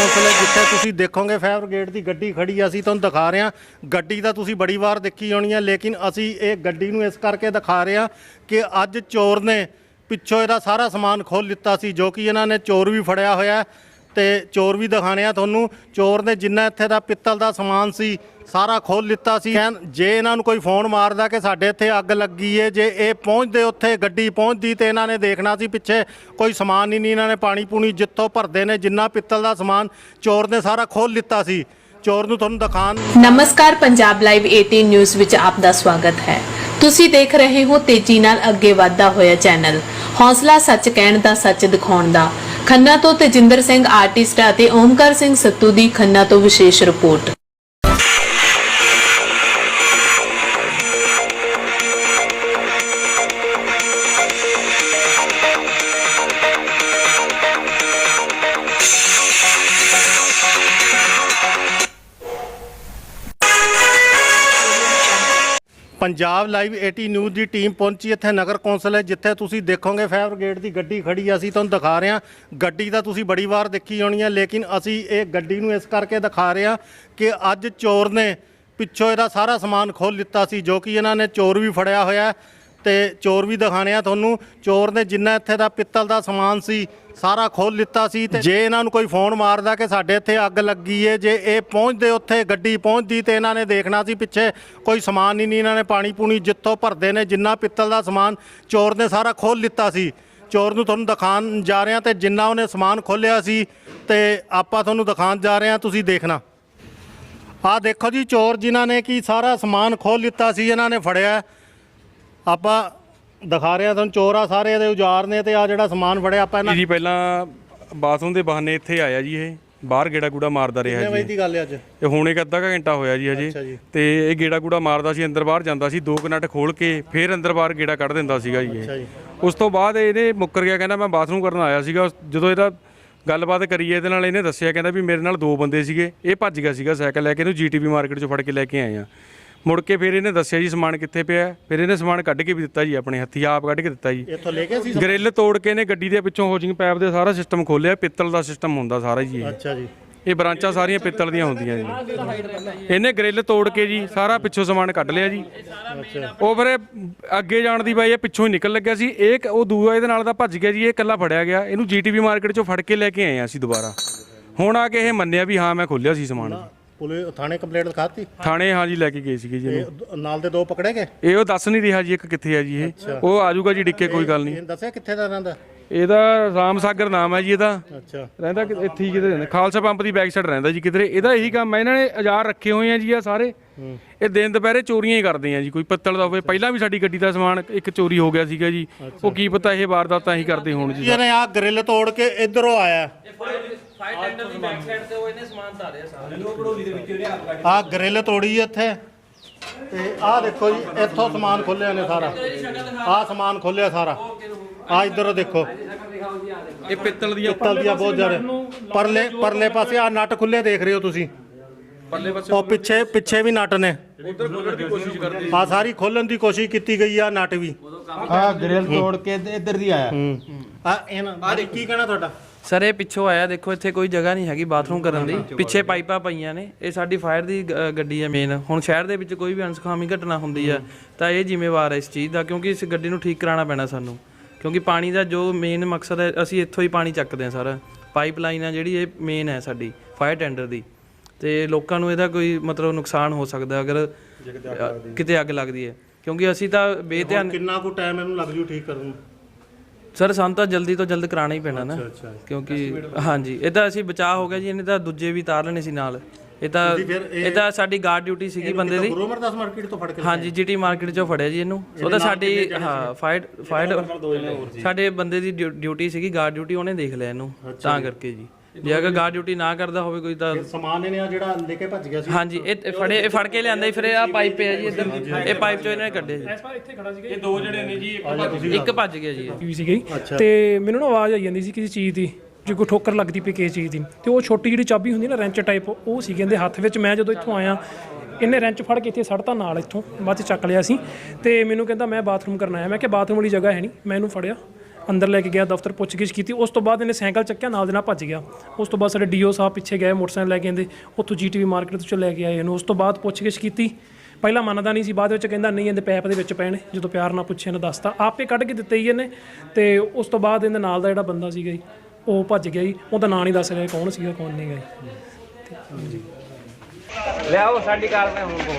ਉਸ ਜਿੱਥੇ ਤੁਸੀਂ ਦੇਖੋਗੇ ਫਾਇਰ ਬ੍ਰਿਗੇਡ ਦੀ ਗੱਡੀ ਖੜੀ ਆ, ਅਸੀਂ ਤੁਹਾਨੂੰ ਦਿਖਾ ਰਹੇ ਹਾਂ। ਗੱਡੀ ਤਾਂ ਤੁਸੀਂ ਬੜੀ ਵਾਰ ਦੇਖੀ ਹੋਣੀ ਹੈ ਲੇਕਿਨ ਅਸੀਂ ਇਹ ਗੱਡੀ ਨੂੰ ਇਸ ਕਰਕੇ ਦਿਖਾ ਰਹੇ ਹਾਂ ਕਿ ਅੱਜ ਚੋਰ ਨੇ ਪਿੱਛੋਂ ਇਹਦਾ ਸਾਰਾ ਸਮਾਨ ਖੋਲ ਲਿੱਤਾ ਸੀ ਜੋ ਕਿ ਇਹਨਾਂ ਨੇ ਚੋਰ ਵੀ ਫੜਿਆ ਹੋਇਆ ਹੈ। ਤੇ ਚੋਰ ਵੀ ਦਿਖਾਣੇ ਆ ਤੁਹਾਨੂੰ। ਚੋਰ ਨੇ ਜਿੰਨਾ ਇੱਥੇ ਦਾ ਪਿੱਤਲ ਦਾ ਸਮਾਨ ਸੀ, ਸਾਰਾ ਖੋਲ ਲਿੱਤਾ ਸੀ। ਕਹਿਣ- ਜੇ ਇਹਨਾਂ ਨੂੰ ਕੋਈ ਫੋਨ ਮਾਰਦਾ ਕਿ ਸਾਡੇ ਇੱਥੇ ਅੱਗ ਲੱਗੀ ਏ, ਜੇ ਇਹ ਪਹੁੰਚਦੇ ਉੱਥੇ, ਗੱਡੀ ਪਹੁੰਚਦੀ ਤੇ ਇਹਨਾਂ ਨੇ ਦੇਖਣਾ ਸੀ ਪਿੱਛੇ, ਕੋਈ ਸਮਾਨ ਹੀ ਨਹੀਂ ਇਹਨਾਂ ਨੇ ਪਾਣੀ ਪੂਣੀ ਜਿੱਥੋਂ ਭਰਦੇ ਨੇ, ਜਿੰਨਾ ਪਿੱਤਲ ਦਾ ਸਮਾਨ ਚੋਰ ਨੇ ਸਾਰਾ ਖੋਲ ਲਿੱਤਾ ਸੀ। ਚੋਰ ਨੂੰ ਤੁਹਾਨੂੰ ਦਿਖਾਣ ਨਮਸਕਾਰ, ਪੰਜਾਬ ਲਾਈਵ 18 ਨਿਊਜ਼ ਵਿੱਚ ਆਪ ਦਾ ਸਵਾਗਤ ਹੈ। ਤੁਸੀਂ ਦੇਖ ਰਹੇ ਹੋ ਤੇਜ਼ੀ ਨਾਲ ਅੱਗੇ ਵਧਦਾ ਹੋਇਆ ਚੈਨਲ। ਹੌਸਲਾ ਸੱਚ ਕਹਿਣ ਦਾ, ਸੱਚ ਦਿਖਾਉਣ ਦਾ। ਖੰਨਾ ਤੋਂ ਤੇਜਿੰਦਰ ਸਿੰਘ ਆਰਟਿਸਟ ਅਤੇ ਓਮਕਾਰ ਸਿੰਘ ਸੱਤੂ ਦੀ ਖੰਨਾ ਤੋਂ ਵਿਸ਼ੇਸ਼ ਰਿਪੋਰਟ। ਪੰਜਾਬ ਲਾਈਵ 80 ਨਿਊਜ਼ ਦੀ ਟੀਮ ਪਹੁੰਚੀ ਇੱਥੇ ਨਗਰ ਕੌਂਸਲ ਹੈ ਜਿੱਥੇ ਤੁਸੀਂ ਦੇਖੋਗੇ ਫਾਇਰ ਬ੍ਰਿਗੇਡ ਦੀ ਗੱਡੀ ਖੜੀ ਆ, ਅਸੀਂ ਤੁਹਾਨੂੰ ਦਿਖਾ ਰਹੇ ਹਾਂ। ਗੱਡੀ ਤਾਂ ਤੁਸੀਂ ਬੜੀ ਵਾਰ ਦੇਖੀ ਹੋਣੀ ਹੈ ਲੇਕਿਨ ਅਸੀਂ ਇਹ ਗੱਡੀ ਨੂੰ ਇਸ ਕਰਕੇ ਦਿਖਾ ਰਹੇ ਹਾਂ ਕਿ ਅੱਜ ਚੋਰ ਨੇ ਪਿੱਛੋਂ ਇਹਦਾ ਸਾਰਾ ਸਮਾਨ ਖੋਲ ਲਿੱਤਾ ਸੀ ਜੋ ਕਿ ਇਹਨਾਂ ਨੇ ਚੋਰ ਵੀ ਫੜਿਆ ਹੋਇਆ ਹੈ। ਤੇ ਚੋਰ ਵੀ ਦਿਖਾਣੇ ਆ। ਤੁਹਾਨੂੰ ਚੋਰ ਨੇ ਜਿੰਨਾ ਇੱਥੇ ਦਾ ਪਿੱਤਲ ਦਾ ਸਮਾਨ ਸੀ, ਸਾਰਾ ਖੋਲ ਲਿੱਤਾ ਸੀ ਤੇ ਜੇ ਇਹਨਾਂ ਨੂੰ ਕੋਈ ਫੋਨ ਮਾਰਦਾ ਕਿ ਸਾਡੇ ਇੱਥੇ ਅੱਗ ਲੱਗੀ ਏ, ਜੇ ਇਹ ਪਹੁੰਚਦੇ ਉੱਥੇ, ਗੱਡੀ ਪਹੁੰਚਦੀ ਤੇ ਇਹਨਾਂ ਨੇ ਦੇਖਣਾ ਸੀ ਪਿੱਛੇ ਕੋਈ ਸਮਾਨ ਹੀ ਨਹੀਂ, ਇਹਨਾਂ ਨੇ ਪਾਣੀ ਪੂਣੀ ਜਿੱਥੋਂ ਭਰਦੇ ਨੇ, ਜਿੰਨਾ ਪਿੱਤਲ ਦਾ ਸਮਾਨ ਚੋਰ ਨੇ ਸਾਰਾ ਖੋਲ ਲਿੱਤਾ ਸੀ। ਚੋਰ ਨੂੰ ਤੁਹਾਨੂੰ ਦਿਖਾਉਣ ਜਾ ਰਹੇ ਹਾਂ ਤੇ ਜਿੰਨਾ ਉਹਨੇ ਸਮਾਨ ਖੋਲਿਆ ਸੀ ਤੇ ਆਪਾਂ ਤੁਹਾਨੂੰ ਦਿਖਾਉਣ ਜਾ ਰਹੇ ਹਾਂ, ਤੁਸੀਂ ਦੇਖਣਾ। ਆਹ ਦੇਖੋ ਜੀ, ਚੋਰ ਜਿਨ੍ਹਾਂ ਨੇ ਕੀ ਸਾਰਾ ਸਮਾਨ ਖੋਲ ਲਿੱਤਾ ਸੀ, ਇਹਨਾਂ ਨੇ ਫੜਿਆ। ਆਪਾਂ ਦਿਖਾ ਰਹੇ ਤੁਹਾਨੂੰ ਚੋਰ ਸਾਰੇ ਇਹਦੇ ਉਜਾਰ ਨੇ ਤੇ ਆ ਜਿਹੜਾ ਸਮਾਨ ਫੜਿਆ ਆਪਾਂ ਇਹਨਾਂ ਜੀ ਪਹਿਲਾਂ ਬਾਥਰੂਮ ਦੇ ਬਹਾਨੇ ਇੱਥੇ ਆਇਆ ਜੀ ਇਹ ਬਾਹਰ ਗੇੜਾ ਗੂੜਾ ਮਾਰਦਾ ਰਿਹਾ ਕਿੰਨੇ ਵਜੇ ਜੀ ਦੀ ਗੱਲ ਹੈ ਅੱਜ? ਇਹ ਹੁਣ ਇੱਕ ਅੱਧਾ ਕੁ ਘੰਟਾ ਹੋਇਆ ਜੀ ਅੱਛਾ ਹਜੇ। ਤੇ ਇਹ ਗੇੜਾ ਗੂੜਾ ਮਾਰਦਾ ਸੀ ਅੰਦਰ ਬਾਹਰ ਜਾਂਦਾ ਸੀ ਦੋ ਕੁ ਨਟ ਖੋਲ ਕੇ ਫਿਰ ਅੰਦਰ ਬਾਹਰ ਗੇੜਾ ਕੱਢ ਦਿੰਦਾ ਸੀਗਾ ਜੀ ਅੱਛਾ ਇਹ ਉਸ ਤੋਂ ਬਾਅਦ ਇਹਨੇ ਮੁੱਕਰ ਗਿਆ ਕਹਿੰਦਾ ਮੈਂ ਬਾਥਰੂਮ ਕਰਨ ਆਇਆ ਸੀਗਾ। ਉਸ- ਜਦੋਂ ਇਹਦਾ ਗੱਲਬਾਤ ਕਰੀਏ ਇਹਦੇ ਨਾਲ ਇਹਨੇ ਦੱਸਿਆ ਕਹਿੰਦਾ ਵੀ ਮੇਰੇ ਨਾਲ ਦੋ ਬੰਦੇ ਸੀਗੇ। ਇਹ ਭੱਜ ਗਿਆ ਸੀਗਾ ਸਾਈਕਲ ਲੈ ਕੇ ਇਹਨੂੰ ਜੀਟੀਬੀ ਮਾਰਕੀਟ ਚੋਂ ਫੜ ਕੇ ਲੈ ਕੇ ਆਏ ਆ। ਮੁੜ ਕੇ ਫਿਰ ਇਹਨੇ ਦੱਸਿਆ ਜੀ ਸਮਾਨ ਕਿੱਥੇ ਪਿਆ ਹੈ। ਫਿਰ ਇਹਨੇ ਸਮਾਨ ਕੱਢ ਕੇ ਵੀ ਦਿੱਤਾ ਜੀ ਆਪਣੇ ਹੱਥੀ ਆਪ ਕੱਢ ਕੇ ਦਿੱਤਾ ਜੀ। ਇੱਥੋਂ ਲੈ ਕੇ ਸੀ ਗ੍ਰਿਲ ਤੋੜ ਕੇ ਨੇ ਗੱਡੀ ਦੇ ਪਿੱਛੋਂ ਹੋਜਿੰਗ ਪੈਪ ਦੇ ਸਾਰਾ ਸਿਸਟਮ ਖੋਲਿਆ ਪਿੱਤਲ ਦਾ ਸਿਸਟਮ ਹੁੰਦਾ ਸਾਰਾ ਜੀ ਇਹ। ਅੱਛਾ ਜੀ। ਇਹ ਬ੍ਰਾਂਚਾਂ ਸਾਰੀਆਂ ਪਿੱਤਲ ਦੀਆਂ ਹੁੰਦੀਆਂ ਜੀ। ਇਹਨੇ ਗ੍ਰਿਲ ਤੋੜ ਕੇ ਜੀ ਸਾਰਾ ਪਿੱਛੋਂ ਸਮਾਨ ਕੱਢ ਲਿਆ ਜੀ। ਉਹ ਫਿਰ ਇਹ ਅੱਗੇ ਜਾਣ ਦੀ ਬਾਈ ਇਹ ਪਿੱਛੋਂ ਹੀ ਨਿਕਲ ਲੱਗਿਆ ਸੀ। ਇਹ ਉਹ ਦੂਆ ਇਹਦੇ ਨਾਲ ਦਾ ਭੱਜ ਗਿਆ ਜੀ ਇਹ ਇਕੱਲਾ ਫੜਿਆ ਗਿਆ। ਇਹਨੂੰ ਜੀਟੀਵੀ ਮਾਰਕੀਟ ਚੋਂ ਫੜ ਕੇ ਲੈ ਕੇ ਆਏ ਆ ਅਸੀਂ ਦੁਬਾਰਾ। ਹੁਣ ਆ ਕੇ ਇਹ ਮੰਨਿਆ ਵੀ ਹਾਂ ਮੈਂ ਖੋਲਿਆ ਸੀ ਸਮਾਨ। ਪੁਲਿਸ ਥਾਣੇ ਕੰਪਲੇਂਟ ਦਿਖਾਤੀ ਥਾਣੇ ਹਾਂ ਜੀ ਲੈ ਕੇ ਗਏ ਸੀਗੇ ਜੀ ਇਹਨੂੰ। ਦ- ਨਾਲ ਦੇ ਦੋ ਪਕੜੇ ਗਏ? ਇਹ ਉਹ ਦੱਸ ਨਹੀਂ ਰਿਹਾ ਜੀ ਇੱਕ ਕਿੱਥੇ ਆ ਜੀ ਇਹ। ਉਹ ਆ ਜਾਊਗਾ ਜੀ ਡਿੱਕੇ ਕੋਈ ਗੱਲ ਨਹੀਂ। ਇਹਨੇ ਦੱਸਿਆ ਕਿੱਥੇ ਦਾ ਰਹਿੰਦਾ? ਇਹਦਾ ਰਾਮ ਸਾਗਰ ਨਾਮ ਹੈ ਜੀ ਇਹਦਾ। ਅੱਛਾ। ਰਹਿੰਦਾ ਕਿ ਇੱਥੇ ਹੀ ਕਿਤੇ ਰਹਿੰਦਾ। ਖਾਲਸਾ ਪੰਪ ਦੀ ਬੈਕ ਸਾਈਡ ਰਹਿੰਦਾ ਜੀ ਕਿਧਰੇ। ਇਹਦਾ ਇਹੀ ਕੰਮ ਹੈ ਇਹਨਾਂ ਨੇ ਔਜ਼ਾਰ ਰੱਖੇ ਹੋਏ ਆ ਜੀ ਆ ਸਾਰੇ। ਇਹ ਦਿਨ ਦੁਪਹਿਰੇ ਚੋਰੀਆਂ ਹੀ ਕਰਦੇ ਆ ਜੀ ਕੋਈ ਪਿੱਤਲ ਦਾ ਹੋਵੇ। ਪਹਿਲਾਂ ਵੀ ਸਾਡੀ ਗੱਡੀ ਦਾ ਸਮਾਨ ਇੱਕ ਚੋਰੀ ਹੋ ਗਿਆ ਸੀਗਾ ਜੀ। ਉਹ ਕੀ ਪਤਾ ਇਹ ਵਾਰਦਾਤਾਂ ਹੀ ਕਰਦੇ ਹੋਣ ਜੀ। ਇਹਨੇ ਆ ਗ੍ਰਿਲ ਤੋੜ ਕੇ ਇਧਰੋਂ ਆਇਆ। ਆ ਗ੍ਰਿਲ ਤੋੜੀ ਇੱਥੇ। ਤੇ ਆ ਦੇਖੋ ਜੀ ਇੱਥੋਂ ਸਮਾਨ ਖੋਲਿਆ ਨੇ ਸਾਰਾ। ਆ ਸਮਾਨ ਖੋਲਿਆ ਸਾਰਾ। ਆ ਇਧਰ ਦੇਖੋ। ਇਹ ਪਿੱਤਲ ਦੀਆਂ ਪਿੱਤਲ ਦੀਆਂ ਬਹੁਤ ਜ਼ਿਆਦਾ। ਪਰਲੇ ਪਰਲੇ ਪਾਸੇ ਆ ਨਟ ਖੁੱਲੇ ਦੇਖ ਰਹੇ ਹੋ ਤੁਸੀਂ। ਪੱਲੇ ਪਾਸੇ ਉਹ ਪਿੱਛੇ ਪਿੱਛੇ ਵੀ ਨਟ ਨੇ। ਉਧਰ ਖੋਲਣ ਦੀ ਕੋਸ਼ਿਸ਼ ਕਰਦੇ ਆ। ਸਾਰੀ ਖੋਲਣ ਦੀ ਕੋਸ਼ਿਸ਼ ਕੀਤੀ ਗਈ ਆ ਨਟ ਵੀ। ਹਾਂ ਗ੍ਰਿਲ ਤੋੜ ਕੇ ਤੇ ਇੱਧਰ ਦੀ ਆਇਆ। ਆ ਇਹਨਾਂ ਕੀ ਕਹਿਣਾ ਤੁਹਾਡਾ? ਸਰ ਇਹ ਪਿੱਛੋਂ ਆਇਆ ਦੇਖੋ ਇੱਥੇ ਕੋਈ ਜਗ੍ਹਾ ਨਹੀਂ ਹੈਗੀ ਬਾਥਰੂਮ ਕਰਨ ਦੀ। ਪਿੱਛੇ ਪਾਈਪਾਂ ਪਈਆਂ ਨੇ। ਇਹ ਸਾਡੀ ਫਾਇਰ ਦੀ ਗ- ਗੱਡੀ ਹੈ ਮੇਨ ਹੁਣ ਸ਼ਹਿਰ ਦੇ ਵਿੱਚ ਕੋਈ ਵੀ ਅਨਸਖਾਮੀ ਘਟਨਾ ਹੁੰਦੀ ਆ ਤਾਂ ਇਹ ਜ਼ਿੰਮੇਵਾਰ ਹੈ ਇਸ ਚੀਜ਼ ਦਾ ਕਿਉਂਕਿ ਇਸ ਗੱਡੀ ਨੂੰ ਠੀਕ ਕਰਾਉਣਾ ਪੈਣਾ ਸਾਨੂੰ। ਕਿਉਂਕਿ ਪਾਣੀ ਦਾ ਜੋ ਮੇਨ ਮਕਸਦ ਹੈ ਅਸੀਂ ਇੱਥੋਂ ਹੀ ਪਾਣੀ ਚੱਕਦੇ ਹਾਂ ਸਾਰਾ। ਪਾਈਪਲਾਈਨ ਆ ਜਿਹੜੀ ਇਹ ਮੇਨ ਹੈ ਸਾਡੀ ਫਾਇਰ ਟੈਂਡਰ ਦੀ। ਤੇ ਲੋਕਾਂ ਨੂੰ ਇਹਦਾ ਕੋਈ ਮਤਲਬ ਨੁਕਸਾਨ ਹੋ ਸਕਦਾ ਅਗਰ ਅ, ਕਿਤੇ ਅੱਗ ਲੱਗਦੀ ਹੈ। ਕਿਉਂਕਿ ਅਸੀਂ ਤਾਂ ਬੇਧਿਆਨ ਕਿੰਨਾ ਕੁ ਟਾਈਮ ਇਹਨੂੰ ਲੱਗ ਜੂ ਠੀਕ ਕਰਨ ਨੂੰ? ਸਰ ਸਾਨੂੰ ਤਾਂ ਜਲਦੀ ਤੋਂ ਜਲਦ ਕਰਾਉਣਾ ਹੀ ਪੈਣਾ ਨਾ। ਅੱਛਾ ਕਿਉਂਕਿ ਹਾਂਜੀ ਇਹ ਤਾਂ ਅਸੀਂ ਬਚਾਅ ਹੋ ਗਿਆ ਜੀ ਇਹਨੇ ਤਾਂ ਦੂਜੇ ਵੀ ਤਾਰ ਲੈਣੇ ਸੀ ਨਾਲ। ਇਹ ਤਾਂ ਇਹ ਤਾਂ ਸਾਡੀ ਗਾਰਡ ਡਿਊਟੀ ਸੀਗੀ ਬੰਦੇ ਦੀ। ਗੁਰੂ ਅਮਰਦਾਸ ਮਾਰਕੀਟ ਤੋਂ ਫੜ ਕੇ ਹਾਂਜੀ ਜੀਟੀ ਮਾਰਕੀਟ ਚੋਂ ਫੜਿਆ ਜੀ ਇਹਨੂੰ। ਉਹ ਤਾਂ ਸਾਡੀ ਹਾਂ ਫਾਈਟ ਫਾਈਟ ਸਾਡੇ ਬੰਦੇ ਦੀ ਡਿਊ- ਡਿਊਟੀ ਸੀਗੀ ਗਾਰਡ ਡਿਊਟੀ ਉਹਨੇ ਦੇਖ ਲਿਆ ਇਹਨੂੰ। ਤਾਂ ਕਰਕੇ ਜੀ। ਜੇ ਅਗਰ ਗਾਰਡ ਡਿਊਟੀ ਨਾ ਕਰਦਾ ਹੋਵੇ ਕੋਈ ਤਾਂ ਸਮਾਨ ਇਹਨੇ ਆ ਜਿਹੜਾ ਲੈ ਕੇ ਭੱਜ ਗਿਆ ਸੀ। ਹਾਂਜੀ ਇਹ ਫੜੇ ਇਹ ਫੜ ਕੇ ਲਿਆਂਦਾ ਜੀ ਫਿਰ ਇਹ ਆ ਪਾਈਪ ਪਿਆ ਜੀ ਇੱਧਰ। ਇਹ ਪਾਈਪ ਚੋਂ ਇਹਨੇ ਕੱਢਿਆ ਜੀ। ਇਹ ਦੋ ਜਿਹੜੇ ਨੇ ਜੀ ਇੱਕ ਇੱਕ ਭੱਜ ਗਿਆ ਜੀ। ਇਹ। ਵੀ ਸੀਗੀ। ਤੇ ਮੈਨੂੰ ਨਾ ਆਵਾਜ਼ ਆਈ ਜਾਂਦੀ ਸੀ ਕਿਸੇ ਚੀਜ਼ ਦੀ ਜੇ ਕੋਈ ਠੋਕਰ ਲੱਗਦੀ ਪਈ ਕਿਸੇ ਚੀਜ਼ ਦੀ। ਤੇ ਉਹ ਛੋਟੀ ਜਿਹੜੀ ਚਾਬੀ ਹੁੰਦੀ ਨਾ ਰੈਂਚ ਟਾਈਪ ਉਹ ਸੀ ਕਹਿੰਦੇ ਹੱਥ ਵਿੱਚ। ਮੈਂ ਜਦੋਂ ਇੱਥੋਂ ਆਇਆ ਇਹਨੇ ਰੈਂਚ ਫੜ ਕੇ ਇੱਥੇ ਸੜਤਾ ਨਾਲ ਇੱਥੋਂ ਬਾਅਦ ਚ ਚੱਕ ਲਿਆ ਸੀ। ਤੇ ਮੈਨੂੰ ਕਹਿੰਦਾ ਮੈਂ ਬਾਥਰੂਮ ਕਰਨ ਆਇਆ। ਮੈਂ ਕਿਹਾ ਬਾਥਰੂਮ ਵਾਲੀ ਜਗ੍ਹਾ ਹੈ ਨਹੀਂ। ਮੈਂ ਇਹਨੂੰ ਫੜਿਆ। ਅੰਦਰ ਲੈ ਕੇ ਗਿਆ, ਦਫ਼ਤਰ ਪੁੱਛਗਿੱਛ ਕੀਤੀ। ਉਸ ਤੋਂ ਬਾਅਦ ਇਹਨੇ ਸਾਈਕਲ ਚੱਕਿਆ, ਨਾਲ ਦੇ ਨਾਲ ਭੱਜ ਗਿਆ। ਉਸ ਤੋਂ ਬਾਅਦ ਸਾਡੇ ਡੀਓ ਸਾਹਿਬ ਪਿੱਛੇ ਗਏ, ਮੋਟਰਸਾਈਕਲ ਲੈ ਕੇ ਆਂਦੇ। ਉੱਥੋਂ ਜੀਟੀਵੀ ਮਾਰਕੀਟ ਤੋਂ ਲੈ ਕੇ ਆਏ ਇਹਨੂੰ। ਉਸ ਤੋਂ ਬਾਅਦ ਪੁੱਛਗਿੱਛ ਕੀਤੀ। ਪਹਿਲਾਂ ਮੰਨਦਾ ਨਹੀਂ ਸੀ, ਬਾਅਦ ਵਿੱਚ ਕਹਿੰਦਾ, ਨਹੀਂ, ਇਹਦੇ ਪੈਪ ਦੇ ਵਿੱਚ ਪੈਣੇ ਜਦੋਂ ਪਿਆਰ ਨਾਲ ਪੁੱਛਿਆ ਇਹਨੇ ਦੱਸਤਾ। ਆਪੇ ਕੱਢ ਕੇ ਦਿੱਤੇ ਹੀ ਇਹਨੇ। ਤੇ ਉਸ ਤੋਂ ਬਾਅਦ ਇਹਦੇ ਨਾਲ ਦਾ ਜਿਹੜਾ ਬੰਦਾ ਸੀਗਾ ਜੀ, ਉਹ ਭੱਜ ਗਿਆ ਜੀ। ਉਹਦਾ ਨਾਂ ਨਹੀਂ ਦੱਸ ਰਿਹਾ ਕੌਣ ਸੀਗਾ, ਕੌਣ ਨਹੀਂ ਗਾ ਜੀ। ਲਿਆਓ, ਸਾਡੀ ਕਾਰ ਮੈਂ ਹੁਣ ਕੋਲ